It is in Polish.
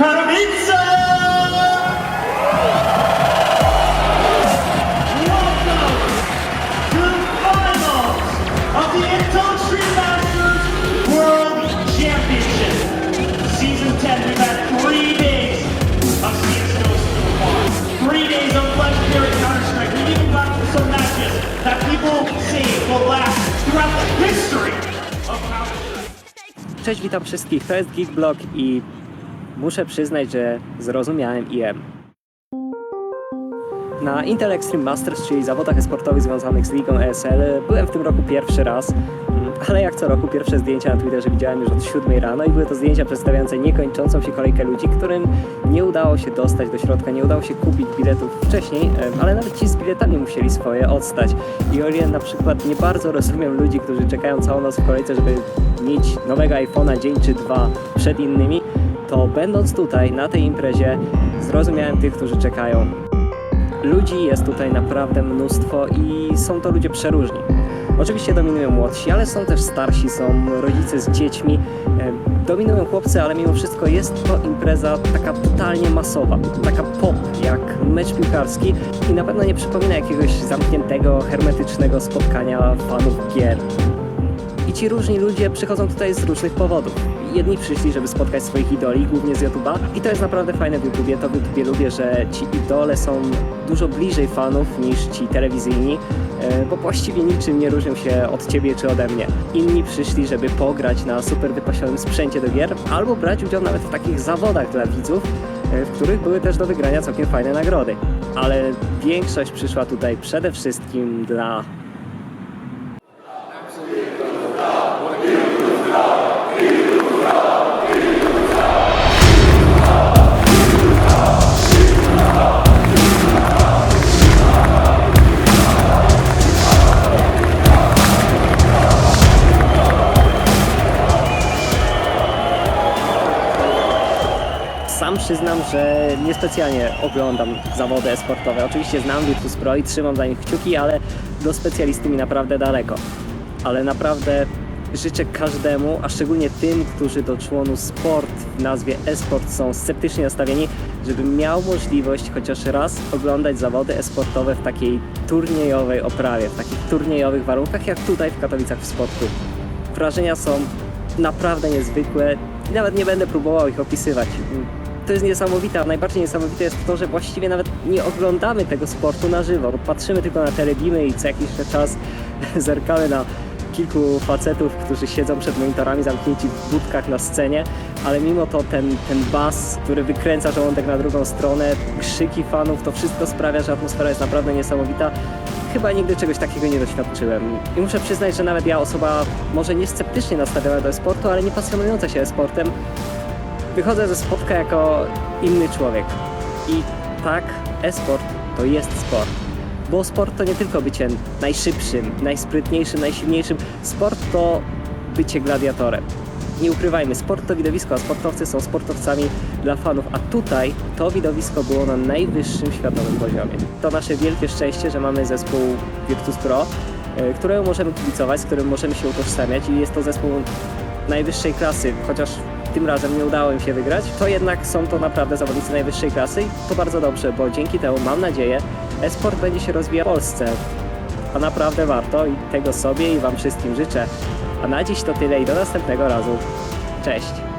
Finals of the Masters World Championship. Season 10, we've had days of days of legendary Counter-Strike. We've even some matches that people say will last throughout the history of Counter-Strike. Cześć, witam wszystkich, to jest Geekblog i muszę przyznać, że zrozumiałem IM. Na Intel Extreme Masters, czyli zawodach esportowych związanych z ligą ESL, byłem w tym roku pierwszy raz, mm, ale jak co roku pierwsze zdjęcia na Twitterze widziałem już od 7 rano i były to zdjęcia przedstawiające niekończącą się kolejkę ludzi, którym nie udało się dostać do środka, nie udało się kupić biletów wcześniej, ale nawet ci z biletami musieli swoje odstać. I o ile na przykład nie bardzo rozumiem ludzi, którzy czekają całą noc w kolejce, żeby mieć nowego iPhone'a dzień czy dwa przed innymi, to będąc tutaj na tej imprezie zrozumiałem tych, którzy czekają Ludzi jest tutaj naprawdę mnóstwo i są to ludzie przeróżni. Oczywiście dominują młodsi, ale są też starsi, są rodzice z dziećmi. e, Dominują chłopcy, ale mimo wszystko jest to impreza taka totalnie masowa, taka pop, jak mecz piłkarski i na pewno nie przypomina jakiegoś zamkniętego, hermetycznego spotkania fanów gier. I ci różni ludzie przychodzą tutaj z różnych powodów. Jedni przyszli, żeby spotkać swoich idoli, głównie z YouTube'a. I to jest naprawdę fajne w YouTubie. To w lubię, że ci idole są dużo bliżej fanów niż ci telewizyjni, e, bo właściwie niczym nie różnią się od ciebie czy ode mnie. Inni przyszli, żeby pograć na super wypasionym sprzęcie do gier, albo brać udział nawet w takich zawodach dla widzów, e, w których były też do wygrania całkiem fajne nagrody. Ale większość przyszła tutaj przede wszystkim dla przyznam, że niespecjalnie oglądam zawody sportowe. Oczywiście znam Virtus Pro i trzymam za nich kciuki, ale do specjalisty mi naprawdę daleko. Ale naprawdę życzę każdemu, a szczególnie tym, którzy do członu sport w nazwie e-sport są sceptycznie nastawieni, żeby miał możliwość chociaż raz oglądać zawody e-sportowe w takiej turniejowej oprawie, w takich turniejowych warunkach, jak tutaj w Katowicach w Spodku. Wrażenia są naprawdę niezwykłe i nawet nie będę próbował ich opisywać. To jest niesamowite, a najbardziej niesamowite jest to, że właściwie nawet nie oglądamy tego sportu na żywo. Patrzymy tylko na telebimy i co jakiś czas zerkamy na kilku facetów, którzy siedzą przed monitorami zamknięci w budkach na scenie, ale mimo to ten, ten bas, który wykręca żołądek na drugą stronę, krzyki fanów, to wszystko sprawia, że atmosfera jest naprawdę niesamowita. Chyba nigdy czegoś takiego nie doświadczyłem. I muszę przyznać, że nawet ja, osoba może nie sceptycznie nastawiona do e-sportu, ale nie pasjonująca się e-sportem, wychodzę ze spotka jako inny człowiek. I tak, e-sport to jest sport. Bo sport to nie tylko bycie najszybszym, najsprytniejszym, najsilniejszym. Sport to bycie gladiatorem. Nie ukrywajmy, sport to widowisko, a sportowcy są sportowcami dla fanów, a tutaj to widowisko było na najwyższym światowym poziomie. To nasze wielkie szczęście, że mamy zespół Virtus Pro, e, któremu możemy kibicować, z którym możemy się utożsamiać i jest to zespół najwyższej klasy, chociaż tym razem nie udało im się wygrać, to jednak są to naprawdę zawodnicy najwyższej klasy i to bardzo dobrze, bo dzięki temu mam nadzieję, e-sport będzie się rozwijał w Polsce. A naprawdę warto i tego sobie i Wam wszystkim życzę. A na dziś to tyle i do następnego razu. Cześć!